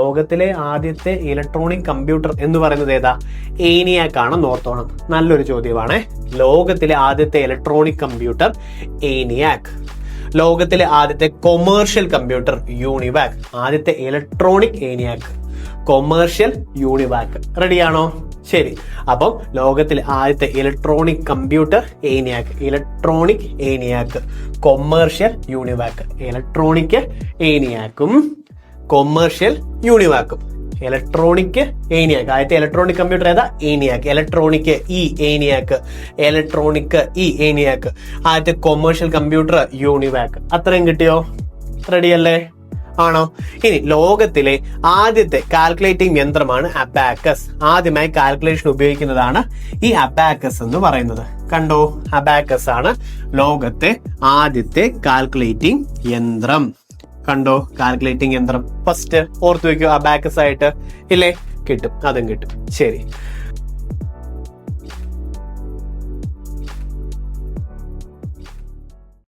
ലോകത്തിലെ ആദ്യത്തെ electronic computer എന്ന് പറയുന്നത് ഏതാ? ഏനിയാക്ക് ആണെന്ന് ഓർത്തോണം. നല്ലൊരു ചോദ്യമാണ്. ലോകത്തിലെ ആദ്യത്തെ ഇലക്ട്രോണിക് കമ്പ്യൂട്ടർ ഏനിയാക്ക് ലോകത്തിലെ ആദ്യത്തെ കൊമേഴ്ഷ്യൽ കമ്പ്യൂട്ടർ യൂണിവാക് ആദ്യത്തെ ഇലക്ട്രോണിക് ഏനിയാക്ക് കൊമേഴ്ഷ്യൽ യൂണിവാക് റെഡിയാണോ ശരി. അപ്പം ലോകത്തിലെ ആദ്യത്തെ electronic computer ENIAC electronic ENIAC commercial UNIVAC electronic ഏനിയാക്കും commercial യൂണിവാക്കും ഇലക്ട്രോണിക് ഏനിയാക്ക് ആദ്യത്തെ ഇലക്ട്രോണിക് കമ്പ്യൂട്ടർ ഏതാ? ENIAC electronic E ENIAC electronic E ENIAC ആദ്യത്തെ കൊമേഴ്ഷ്യൽ കമ്പ്യൂട്ടർ യൂണിവാക്ക് അത്രയും കിട്ടിയോ? റെഡിയല്ലേ ആണോ? ഇനി ലോകത്തിലെ ആദ്യത്തെ കാൽക്കുലേറ്റിംഗ് യന്ത്രമാണ് അബാക്കസ് ആദ്യമായി കാൽക്കുലേഷൻ ഉപയോഗിക്കുന്നതാണ് ഈ അബാക്കസ് എന്ന് പറയുന്നത്. കണ്ടോ? അബാക്കസ് ആണ് ലോകത്തെ ആദ്യത്തെ കാൽക്കുലേറ്റിംഗ് യന്ത്രം. കണ്ടോ? കാൽക്കുലേറ്റിംഗ് യന്ത്രം. ഫസ്റ്റ് ഓർത്ത് വെക്കുക ആ ബാക്ക് സൈഡ് ഇല്ലേ? കിട്ടും. അതും കിട്ടും. ശരി.